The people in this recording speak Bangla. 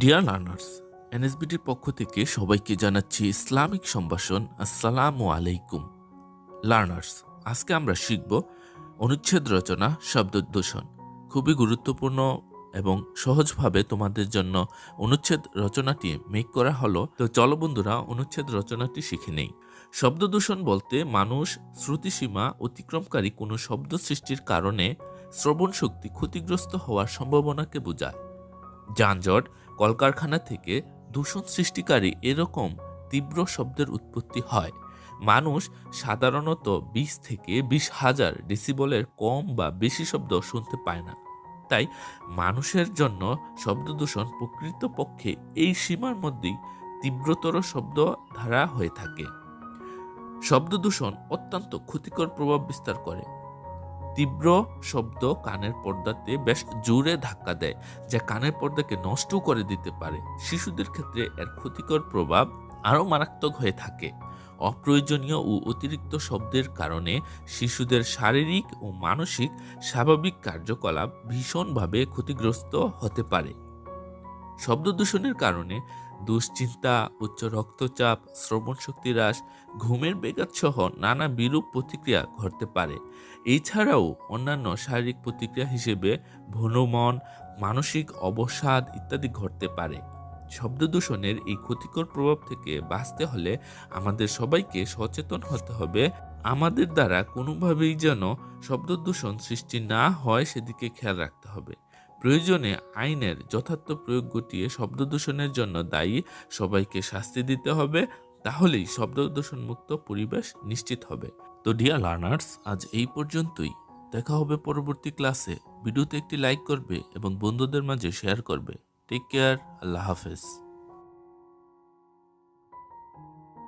ডিয়ার লার্নার্স এনএসবিটির পক্ষ থেকে সবাইকে জানাচ্ছি ইসলামিক সম্ভাষণ। আসসালামু আলাইকুম। লার্নার্স আজকে আমরা শিখব অনুচ্ছেদ রচনা শব্দ দূষণ খুবই গুরুত্বপূর্ণ এবং সহজভাবে তোমাদের জন্য অনুচ্ছেদ রচনাটি মেক করা হলো। তো চলো বন্ধুরা, অনুচ্ছেদ রচনাটি শিখে নেই। শব্দ দূষণ বলতে মানুষ শ্রুতিসীমা অতিক্রমকারী কোনো শব্দ সৃষ্টির কারণে শ্রবণ শক্তি ক্ষতিগ্রস্ত হওয়ার সম্ভাবনাকে বোঝায়। যানজট কলকারখানা থেকে দূষণ সৃষ্টিকারী এরকম তীব্র শব্দের উৎপত্তি হয়। মানুষ সাধারণত বিশ থেকে বিশ হাজার ডেসিবলের কম বা বেশি শব্দ শুনতে পায় না। তাই মানুষের জন্য শব্দ দূষণ প্রকৃতপক্ষে এই সীমার মধ্যেই তীব্রতর শব্দ ধারা হয়ে থাকে। শব্দ দূষণ অত্যন্ত ক্ষতিকর প্রভাব বিস্তার করে। তীব্র শব্দ কানের পর্দাতে বেশ জোরে ধাক্কা দেয়, যা কানের পর্দাকে নষ্ট করে দিতে পারে। শিশুদের ক্ষেত্রে এর ক্ষতিকর প্রভাব আরও মারাত্মক হয়ে থাকে। অপ্রয়োজনীয় ও অতিরিক্ত শব্দের কারণে শিশুদের শারীরিক ও মানসিক স্বাভাবিক কার্যকলাপ ভীষণভাবে ক্ষতিগ্রস্ত হতে পারে। শব্দ দূষণের কারণে দুশ্চিন্তা, উচ্চ রক্তচাপ, শ্রবণ শক্তি হ্রাস, ঘুমের বেগাত সহ নানা বিরূপ প্রতিক্রিয়া ঘটতে পারে। এছাড়াও অন্যান্য শারীরিক প্রতিক্রিয়া হিসেবে ভ্রমণ, মানসিক অবসাদ ইত্যাদি ঘটতে পারে। শব্দ দূষণের এই ক্ষতিকর প্রভাব থেকে বাঁচতে হলে আমাদের সবাইকে সচেতন হতে হবে। আমাদের দ্বারা কোনোভাবেই যেন শব্দ দূষণ সৃষ্টি না হয়, সেদিকে খেয়াল রাখতে হবে। প্রয়োজনে আইনের যথার্থ প্রয়োগ ঘটিয়ে শব্দ দূষণের জন্য দায়ী সবাইকে শাস্তি দিতে হবে, তাহলেই শব্দ দূষণমুক্ত পরিবেশ নিশ্চিত হবে। তো ডিয়া লার্নার্স আজ এই পর্যন্তই। দেখা হবে পরবর্তী ক্লাসে। ভিডিওতে একটি লাইক করবে এবং বন্ধুদের মাঝে শেয়ার করবে। টেক কেয়ার আল্লাহ হাফেজ।